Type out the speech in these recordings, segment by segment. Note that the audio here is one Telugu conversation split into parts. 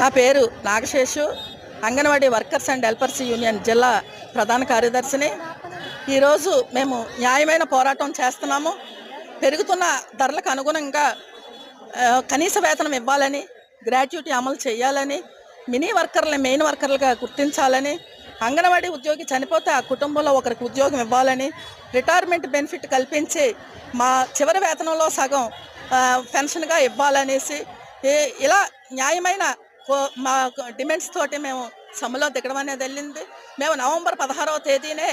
నా పేరు Nagaseshu. Anganwadi workers and helpers union జిల్లా ప్రధాన కార్యదర్శిని. ఈరోజు మేము న్యాయమైన పోరాటం చేస్తున్నాము. పెరుగుతున్న ధరలకు అనుగుణంగా కనీస వేతనం ఇవ్వాలని గ్రాట్యుటీ అమలు చేయాలని మినీ వర్కర్లని మెయిన్ వర్కర్లుగా గుర్తించాలని అంగన్వాడీ ఉద్యోగి చనిపోతే ఆ కుటుంబంలో ఒకరికి ఉద్యోగం ఇవ్వాలని రిటైర్మెంట్ బెనిఫిట్ కల్పించి మా చివరి వేతనంలో సగం పెన్షన్గా ఇవ్వాలనేసి ఇలా న్యాయమైన మా డిమాండ్స్ తోటి మేము సమ్మెలో దిగడం అనేది వెళ్ళింది. మేము నవంబర్ పదహారవ తేదీనే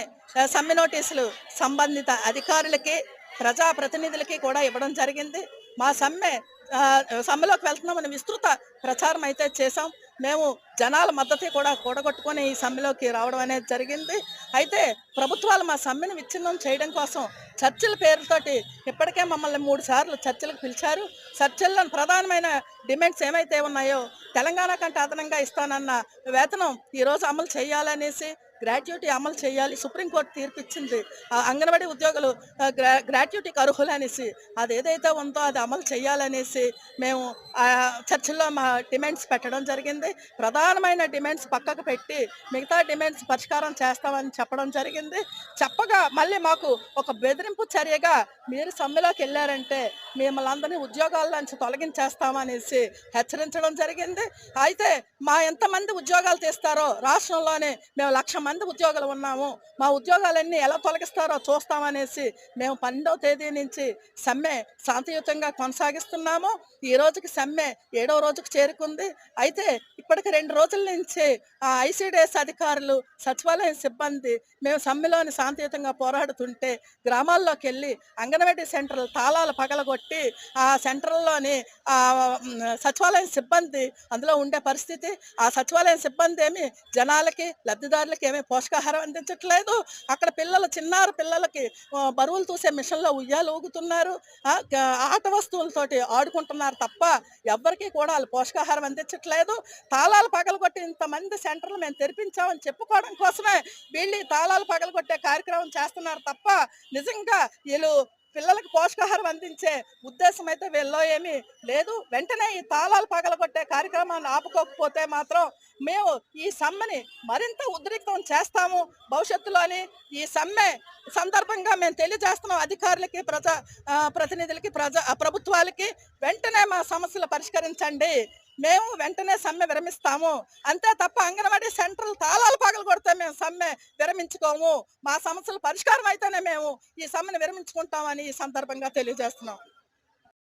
సమ్మె నోటీసులు సంబంధిత అధికారులకి ప్రజాప్రతినిధులకి కూడా ఇవ్వడం జరిగింది. మా సమ్మె ఆ, సమ్మెలోకి వెళ్తున్నామని విస్తృత ప్రచారం అయితే చేశాం. మేము జనాల మద్దతు కూడా కూడగొట్టుకొని ఈ సమ్మెలోకి రావడం అనేది జరిగింది. అయితే ప్రభుత్వాలు మా సమ్మెను విచ్ఛిన్నం చేయడం కోసం చర్చల పేరుతోటి ఇప్పటికే మమ్మల్ని మూడు సార్లు చర్చలకు పిలిచారు. చర్చల్లో ప్రధానమైన డిమాండ్స్ ఏమైతే ఉన్నాయో తెలంగాణ కంటే అదనంగా ఇస్తానన్న వేతనం ఈరోజు అమలు చేయాలనేసి గ్రాడ్యుయేటీ అమలు చేయాలి సుప్రీంకోర్టు తీర్పు ఇచ్చింది ఆ అంగన్వాడీ ఉద్యోగులు గ్రాడ్యుయేటీకి గ్రా గ్రాట్యుటీకి అర్హులనేసి అది ఏదైతే ఉందో అది అమలు చేయాలనేసి మేము ఆ చర్చల్లో మా డిమాండ్స్ పెట్టడం జరిగింది. ప్రధానమైన డిమాండ్స్ పక్కకు పెట్టి మిగతా డిమాండ్స్ పరిష్కారం చేస్తామని చెప్పడం జరిగింది. చెప్పగా మళ్ళీ మాకు ఒక బెదిరింపు చర్యగా మీరు సమ్మెలోకి వెళ్ళారంటే మిమ్మల్ని అందరినీ ఉద్యోగాల నుంచి తొలగించేస్తామనేసి హెచ్చరించడం జరిగింది. అయితే మా ఎంతమంది ఉద్యోగాలు తీస్తారో రాష్ట్రంలోనే మేము లక్ష మంది ఉద్యోగాలు ఉన్నాము. మా ఉద్యోగాలన్నీ ఎలా తొలగిస్తారో చూస్తామనేసి మేము పన్నెండవ తేదీ నుంచి సమ్మె శాంతియుతంగా కొనసాగిస్తున్నాము. ఈ రోజుకి సమ్మె ఏడవ రోజుకు చేరుకుంది. అయితే ఇప్పటికి రెండు రోజుల నుంచి ఆ ఐసీడీఎస్ అధికారులు సచివాలయం సిబ్బంది మేము సమ్మెలోని శాంతియుతంగా పోరాడుతుంటే గ్రామాల్లోకి వెళ్ళి అంగన్వాడీ సెంటర్లు తాళాలు పగలగొట్టి ఆ సెంటర్లోని ఆ సచివాలయం సిబ్బంది అందులో ఉండే పరిస్థితి. ఆ సచివాలయం సిబ్బంది ఏమి జనాలకి లబ్ధిదారులకి ఏమీ పోషకాహారం అందించట్లేదు. అక్కడ పిల్లలు చిన్నారు పిల్లలకి బరువులు చూసే మిషన్లో ఉయ్యాలు ఊగుతున్నారు. ఆట వస్తువులతోటి ఆడుకుంటున్నారు తప్ప ఎవ్వరికీ కూడా వాళ్ళు పోషకాహారం అందించట్లేదు. తాళాలు పగలగొట్టి ఇంతమంది సెంటర్లు మేము తెరిపించామని చెప్పుకోవడం కోసమే వీళ్ళు తాళాలు పగలగొట్టే కార్యక్రమం చేస్తున్నారు తప్ప నిజంగా వీళ్ళు పిల్లలకు పోషకాహారం అందించే ఉద్దేశం అయితే వీళ్ళలో ఏమీ లేదు. వెంటనే ఈ తాళాలు పగలగొట్టే కార్యక్రమాన్ని ఆపుకోకపోతే మాత్రం మేము ఈ సమ్మెని మరింత ఉద్రిక్తం చేస్తాము భవిష్యత్తులోని ఈ సమ్మె సందర్భంగా మేము తెలియజేస్తున్నాం అధికారులకి ప్రజా ప్రతినిధులకి ప్రజా ప్రభుత్వాలకి. వెంటనే మా సమస్యలు పరిష్కరించండి. మేము వెంటనే సమ్మె విరమిస్తాము. అంతే తప్ప అంగన్వాడీ సెంటర్లు తాళాలు పగలు కొడితే మేము సమ్మె విరమించుకోము. మా సమస్యలు పరిష్కారం అయితేనే మేము ఈ సమ్మెను విరమించుకుంటామని ఈ సందర్భంగా తెలియజేస్తున్నాం.